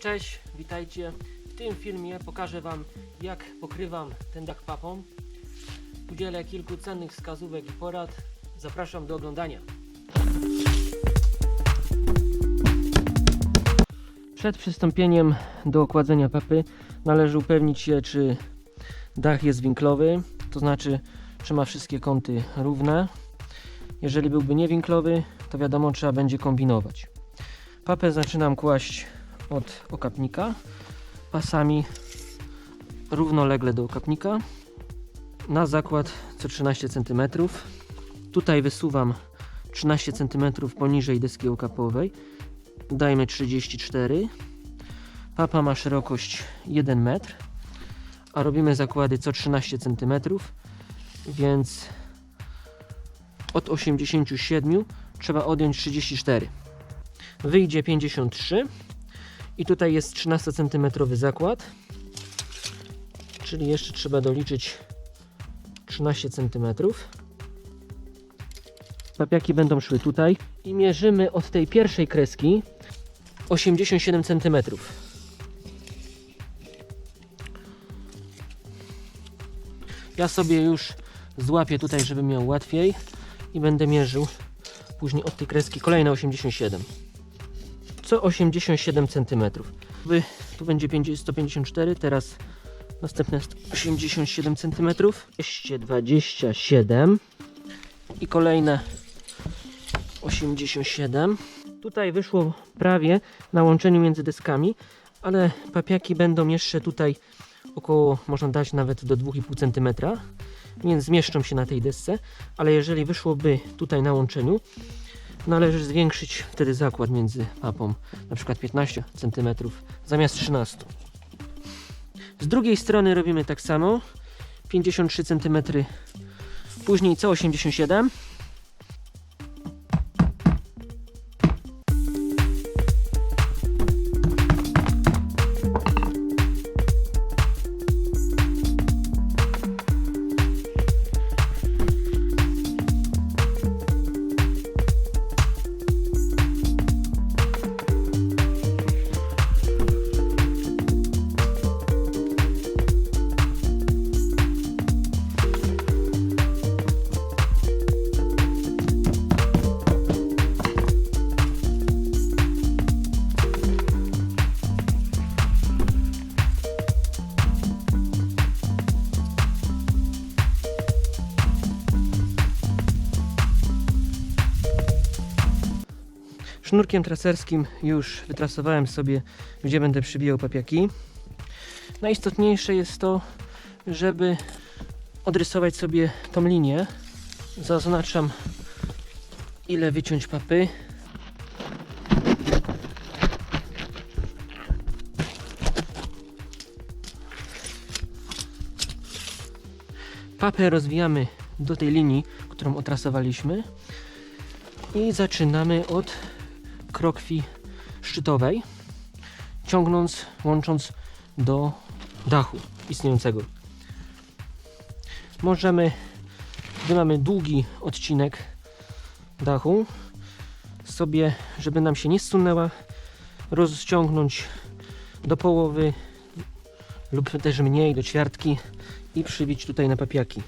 Cześć, witajcie. W tym filmie pokażę Wam jak pokrywam ten dach papą. Udzielę kilku cennych wskazówek i porad. Zapraszam do oglądania. Przed przystąpieniem do okładzenia papy należy upewnić się, czy dach jest winklowy, to znaczy, czy ma wszystkie kąty równe. Jeżeli byłby niewinklowy, to wiadomo, trzeba będzie kombinować. Papę zaczynam kłaść od okapnika pasami równolegle do okapnika na zakład co 13 cm. Tutaj wysuwam 13 cm poniżej deski okapowej. Dajmy 34. Papa ma szerokość 1 metr, a robimy zakłady co 13 cm, więc od 87 trzeba odjąć 34. Wyjdzie 53 i tutaj jest 13 cm zakład, czyli jeszcze trzeba doliczyć 13 cm. Papiaki będą szły tutaj i mierzymy od tej pierwszej kreski 87 cm. Ja sobie już złapię tutaj, żeby miał łatwiej i będę mierzył później od tej kreski kolejne 87 co 87 cm. Tu będzie 50 154, teraz następne jest 87 cm, 227 i kolejne 87. Tutaj wyszło prawie na łączeniu między deskami, ale papiaki będą jeszcze tutaj około, można dać nawet do 2,5 cm, więc zmieszczą się na tej desce, ale jeżeli wyszłoby tutaj na łączeniu, należy zwiększyć wtedy zakład między papą, na przykład 15 cm zamiast 13. Z drugiej strony robimy tak samo, 53 cm, później co 87. Sznurkiem traserskim już wytrasowałem sobie, gdzie będę przybijał papiaki. Najistotniejsze jest to, żeby odrysować sobie tą linię. Zaznaczam, ile wyciąć papy. Papę rozwijamy do tej linii, którą otrasowaliśmy i zaczynamy od krokwi szczytowej, ciągnąc, łącząc do dachu istniejącego. Możemy, gdy mamy długi odcinek dachu, sobie, żeby nam się nie zsunęła, rozciągnąć do połowy lub też mniej, do ćwiartki i przybić tutaj na papiaki.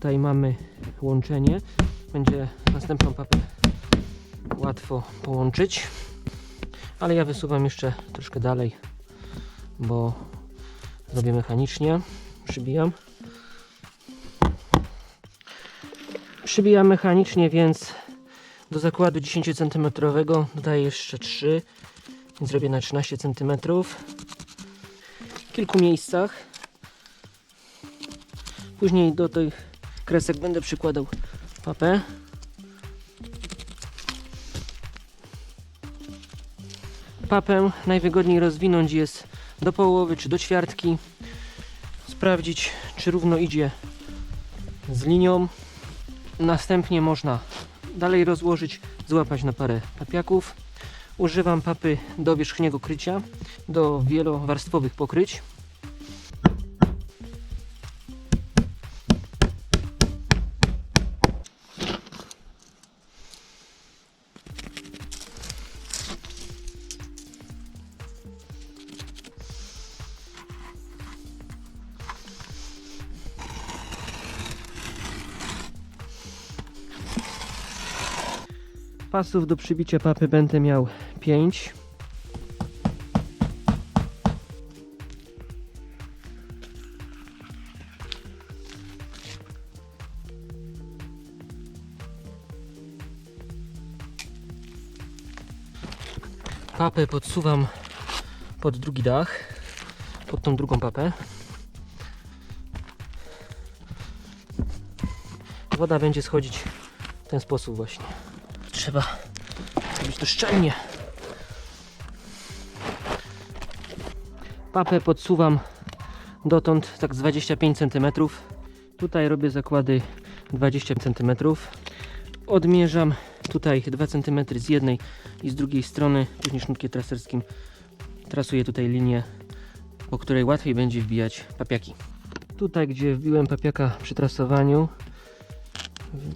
Tutaj mamy łączenie. Będzie następną papę łatwo połączyć. Ale ja wysuwam jeszcze troszkę dalej, bo zrobię mechanicznie. Przybijam. Przybijam mechanicznie, więc do zakładu 10 cm dodaję jeszcze 3, więc zrobię na 13 cm. W kilku miejscach. Później do tych kresek będę przykładał papę. Papę najwygodniej rozwinąć jest do połowy czy do ćwiartki. Sprawdzić, czy równo idzie z linią. Następnie można dalej rozłożyć, złapać na parę papiaków. Używam papy do wierzchniego krycia, do wielowarstwowych pokryć. Pasów do przybicia papy będę miał 5. Papę podsuwam pod drugi dach, pod tą drugą papę. Woda będzie schodzić w ten sposób właśnie. Trzeba zrobić to szczelnie. Papę podsuwam dotąd tak z 25 cm. Tutaj robię zakłady 20 cm. Odmierzam tutaj 2 cm z jednej i z drugiej strony. Później sznurkiem traserskim trasuję tutaj linię, po której łatwiej będzie wbijać papiaki. Tutaj, gdzie wbiłem papiaka przy trasowaniu,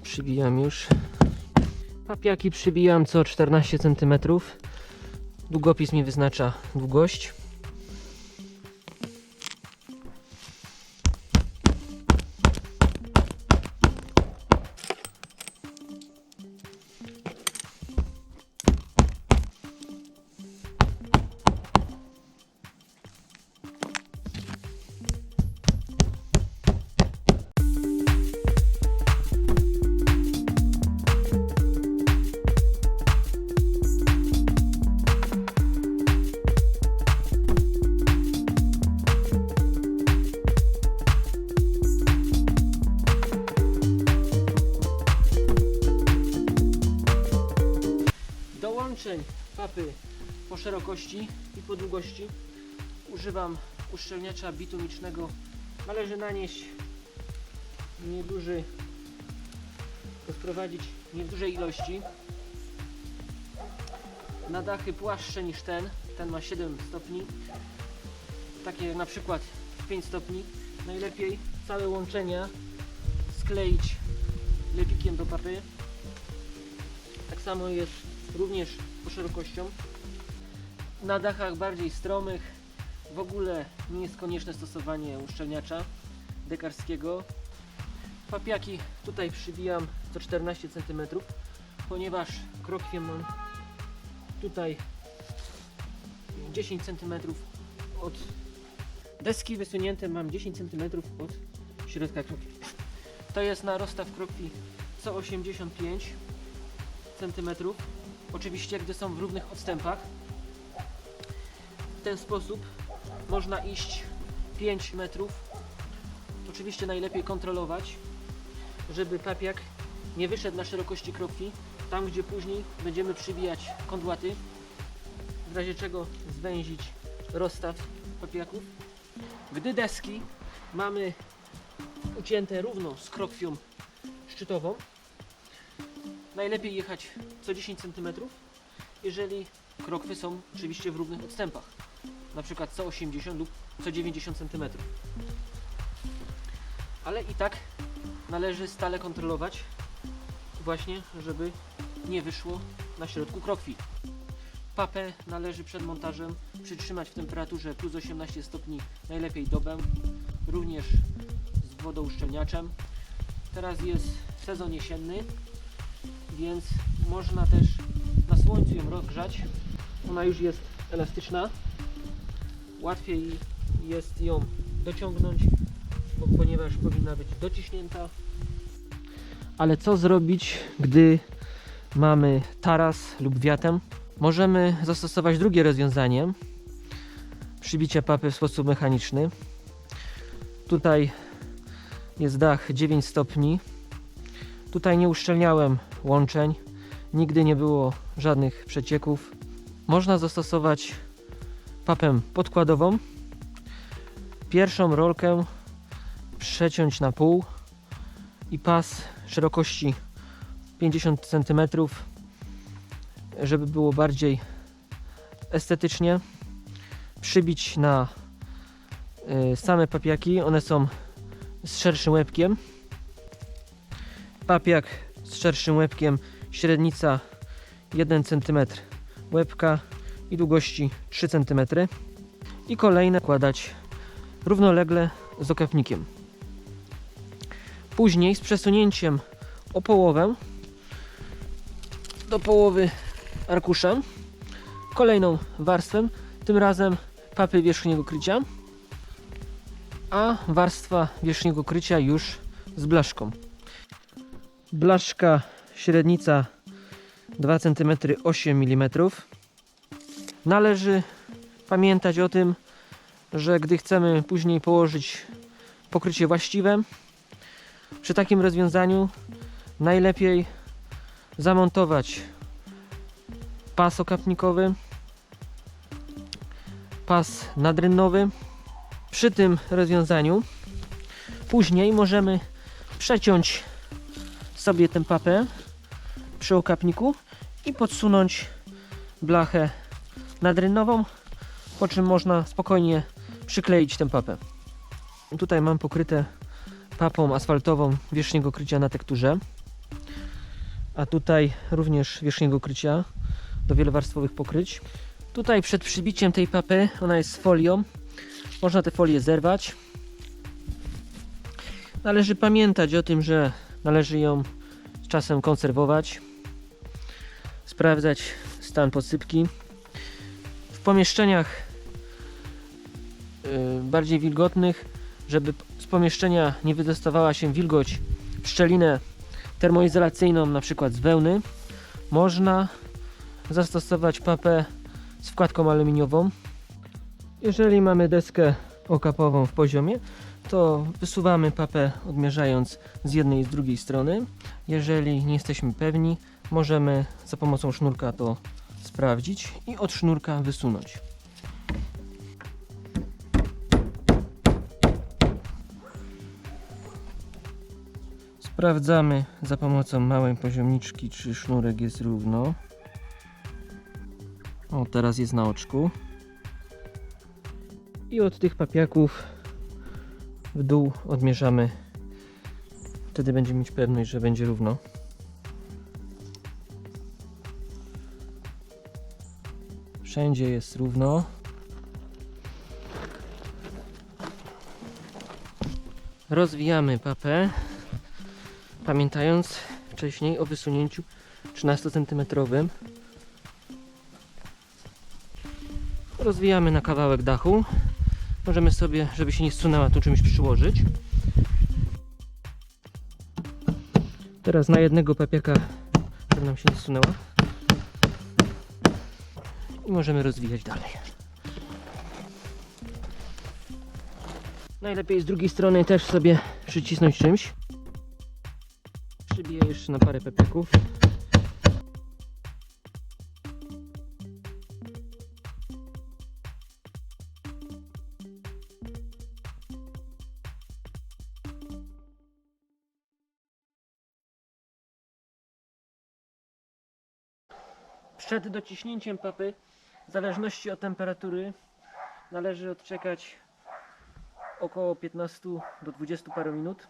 przybijam już. Papiaki przybijam co 14 cm. Długopis mi wyznacza długość. Papy po szerokości i po długości używam uszczelniacza bitumicznego. Należy nanieść nieduży, rozprowadzić nie w dużej ilości. Na dachy płaszcze niż ten, ten ma 7 stopni, takie na przykład 5 stopni. Najlepiej całe łączenia skleić lepikiem do papy. Tak samo jest również szerokością. Na dachach bardziej stromych w ogóle nie jest konieczne stosowanie uszczelniacza dekarskiego. Papiaki tutaj przybijam co 14 cm, ponieważ krokwiem mam tutaj 10 cm od deski wysunięte mam 10 cm od środka krokwi. To jest na rozstaw krokwi co 85 cm. Oczywiście, gdy są w równych odstępach. W ten sposób można iść 5 metrów. Oczywiście najlepiej kontrolować, żeby papiak nie wyszedł na szerokości krokwi, tam gdzie później będziemy przybijać kondłaty, w razie czego zwęzić rozstaw papiaków. Gdy deski mamy ucięte równo z krokwią szczytową, najlepiej jechać co 10 cm, jeżeli krokwy są oczywiście w równych odstępach, na przykład co 80 lub co 90 cm. Ale i tak należy stale kontrolować właśnie, żeby nie wyszło na środku krokwi. Papę należy przed montażem przytrzymać w temperaturze plus 18 stopni, najlepiej dobę, również z wodouszczelniaczem. Teraz jest sezon jesienny, więc można też na słońcu ją rozgrzać. Ona już jest elastyczna. Łatwiej jest ją dociągnąć, bo, ponieważ powinna być dociśnięta. Ale co zrobić, gdy mamy taras lub wiatem? Możemy zastosować drugie rozwiązanie. Przybicie papy w sposób mechaniczny. Tutaj jest dach 9 stopni. Tutaj nie uszczelniałem łączeń. Nigdy nie było żadnych przecieków. Można zastosować papę podkładową. Pierwszą rolkę przeciąć na pół i pas szerokości 50 cm, żeby było bardziej estetycznie. Przybić na y, same papiaki. One są z szerszym łebkiem. Papiak z szerszym łebkiem, średnica 1 cm łebka i długości 3 cm. I kolejne kładać równolegle z okapnikiem. Później z przesunięciem o połowę do połowy arkusza kolejną warstwę, tym razem papy wierzchniego krycia, a warstwa wierzchniego krycia już z blaszką. Blaszka średnica 2 cm 8 mm. Należy pamiętać o tym, że gdy chcemy później położyć pokrycie właściwe, przy takim rozwiązaniu najlepiej zamontować pas okapnikowy, pas nadrynnowy. Przy tym rozwiązaniu później możemy przeciąć sobie tę papę przy okapniku i podsunąć blachę nadrynową, po czym można spokojnie przykleić tę papę. Tutaj mam pokryte papą asfaltową wierzchniego krycia na tekturze, a tutaj również wierzchniego krycia do wielowarstwowych pokryć. Tutaj przed przybiciem tej papy, ona jest z folią, można tę folię zerwać. Należy pamiętać o tym, że należy ją z czasem konserwować, sprawdzać stan posypki. W pomieszczeniach y, bardziej wilgotnych, żeby z pomieszczenia nie wydostawała się wilgoć w szczelinę termoizolacyjną, na przykład z wełny, można zastosować papę z wkładką aluminiową. Jeżeli mamy deskę okapową w poziomie, to wysuwamy papę odmierzając z jednej i z drugiej strony. Jeżeli nie jesteśmy pewni, możemy za pomocą sznurka to sprawdzić i od sznurka wysunąć. Sprawdzamy za pomocą małej poziomniczki, czy sznurek jest równo. O, teraz jest na oczku. I od tych papiaków w dół odmierzamy. Wtedy będziemy mieć pewność, że będzie równo. Wszędzie jest równo. Rozwijamy papę, pamiętając wcześniej o wysunięciu 13 cm. Rozwijamy na kawałek dachu. Możemy sobie, żeby się nie zsunęła, tu czymś przyłożyć. Teraz na jednego papiaka, żeby nam się nie zsunęła. I możemy rozwijać dalej. Najlepiej z drugiej strony też sobie przycisnąć czymś. Przybiję jeszcze na parę papiaków. Przed dociśnięciem papy, w zależności od temperatury, należy odczekać około 15 do 20 paru minut.